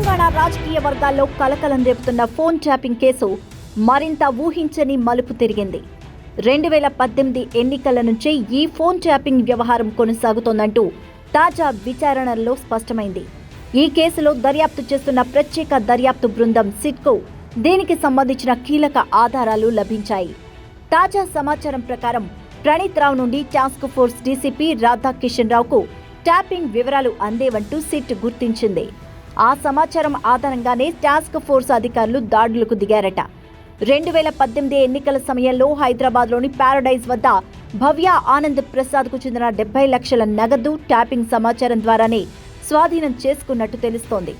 తెలంగాణ రాజకీయ వర్గాల్లో కలకలం రేపుతున్న ఫోన్ ట్యాపింగ్ కేసు మరింత ఊహించని మలుపు తిరిగింది. రెండు వేల పద్దెనిమిది ఎన్నికల నుంచే ఈ ఫోన్ ట్యాపింగ్ వ్యవహారం కొనసాగుతోందంటూ తాజా విచారణల్లో స్పష్టమైంది. ఈ కేసులో దర్యాప్తు చేస్తున్న ప్రత్యేక దర్యాప్తు బృందం సిట్కు దీనికి సంబంధించిన కీలక ఆధారాలు లభించాయి. తాజా సమాచారం ప్రకారం ప్రణీత్ రావు నుండి టాస్క్ ఫోర్స్ డీసీపీ రాధాకిషన్ రావుకు ట్యాపింగ్ వివరాలు అందేవంటూ సిట్ గుర్తించింది. ఆ సమాచారం ఆధారంగానే టాస్క్ ఫోర్స్ అధికారులు దాడులకు దిగారట. రెండు వేల పద్దెనిమిది ఎన్నికల సమయంలో హైదరాబాద్లోని ప్యారడైజ్ వద్ద భవ్య ఆనంద్ ప్రసాద్కు చెందిన డెబ్బై లక్షల నగదు ట్యాపింగ్ సమాచారం ద్వారానే స్వాధీనం చేసుకున్నట్టు తెలుస్తోంది.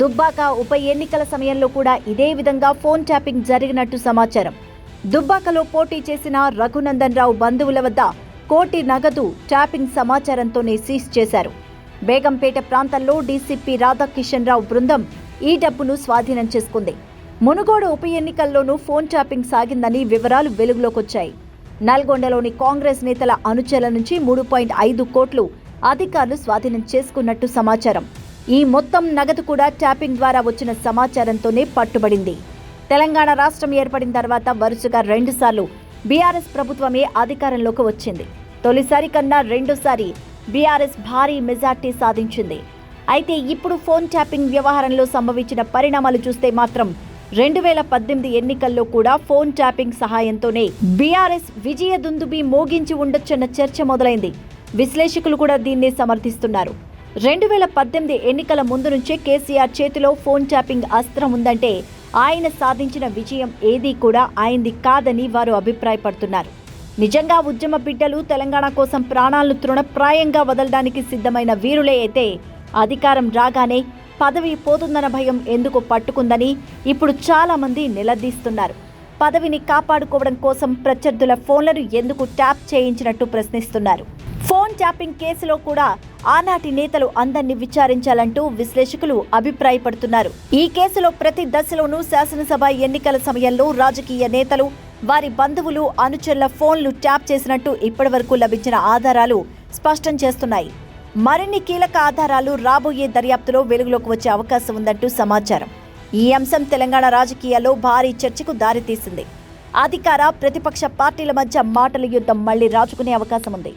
దుబ్బాక ఉప ఎన్నికల సమయంలో కూడా ఇదే విధంగా ఫోన్ ట్యాపింగ్ జరిగినట్టు సమాచారం. దుబ్బాకలో పోటీ చేసిన రఘునందన్ రావు బంధువుల వద్ద కోటి నగదు ట్యాపింగ్ సమాచారంతోనే సీజ్ చేశారు. బేగంపేట ప్రాంతంలో డీసీపీ రాధాకిషన్ రావు బృందం ఈ డబ్బును స్వాధీనం చేసుకుంది. మునుగోడు ఉప ఎన్నికల్లోనూ ఫోన్ ట్యాపింగ్ సాగిందని వివరాలు వెలుగులోకొచ్చాయి. నల్గొండలోని కాంగ్రెస్ నేతల అనుచరుల నుంచి మూడు పాయింట్ ఐదు కోట్లు అధికారులు స్వాధీనం చేసుకున్నట్టు సమాచారం. ఈ మొత్తం నగదు కూడా ట్యాపింగ్ ద్వారా వచ్చిన సమాచారంతోనే పట్టుబడింది. తెలంగాణ రాష్ట్రం ఏర్పడిన తర్వాత వరుసగా రెండుసార్లు బీఆర్ఎస్ ప్రభుత్వమే అధికారంలోకి వచ్చింది. తొలిసారి కన్నా రెండోసారి బీఆర్ఎస్ భారీ మెజార్టీ సాధించింది. అయితే ఇప్పుడు ఫోన్ ట్యాపింగ్ వ్యవహారంలో సంభవించిన పరిణామాలు చూస్తే మాత్రం రెండు వేల పద్దెనిమిది ఎన్నికల్లో కూడా ఫోన్ ట్యాపింగ్ సహాయంతోనే బీఆర్ఎస్ విజయ దుందుబి మోగించి ఉండొచ్చన్న చర్చ మొదలైంది. విశ్లేషకులు కూడా దీన్నే సమర్థిస్తున్నారు. రెండు వేల పద్దెనిమిది ఎన్నికల ముందు నుంచే కేసీఆర్ చేతిలో ఫోన్ ట్యాపింగ్ అస్త్రం ఉందంటే ఆయన సాధించిన విజయం ఏదీ కూడా ఆయనది కాదని వారు అభిప్రాయపడుతున్నారు. నిజంగా ఉద్యమ బిడ్డలు తెలంగాణ కోసం ప్రాణాలను తృణప్రాయంగా వదలడానికి సిద్ధమైన వీరులే అయితే అధికారం రాగానే పదవి పోతుందన్న భయం ఎందుకు పట్టుకుందని ఇప్పుడు చాలామంది నిలదీస్తున్నారు. పదవిని కాపాడుకోవడం కోసం ప్రత్యర్థుల ఫోన్లను ఎందుకు ట్యాప్ చేయించినట్టు ప్రశ్నిస్తున్నారు. ఫోన్ ట్యాపింగ్ కేసులో కూడా ఆనాటి నేతలు అందరినీ విచారించాలంటూ విశ్లేషకులు అభిప్రాయపడుతున్నారు. ఈ కేసులో ప్రతి దశలోనూ శాసనసభ ఎన్నికల సమయంలో రాజకీయ నేతలు వారి బంధువులు అనుచరుల ఫోన్లు ట్యాప్ చేసినట్టు ఇప్పటివరకు లభించిన ఆధారాలు స్పష్టం చేస్తున్నాయి. మరిన్ని కీలక ఆధారాలు రాబోయే దర్యాప్తులో వెలుగులోకి వచ్చే అవకాశం ఉందంటూ సమాచారం. ఈ అంశం తెలంగాణ రాజకీయాల్లో భారీ చర్చకు దారితీసింది. అధికార ప్రతిపక్ష పార్టీల మధ్య మాటల యుద్ధం మళ్ళీ రాజుకునే అవకాశం ఉంది.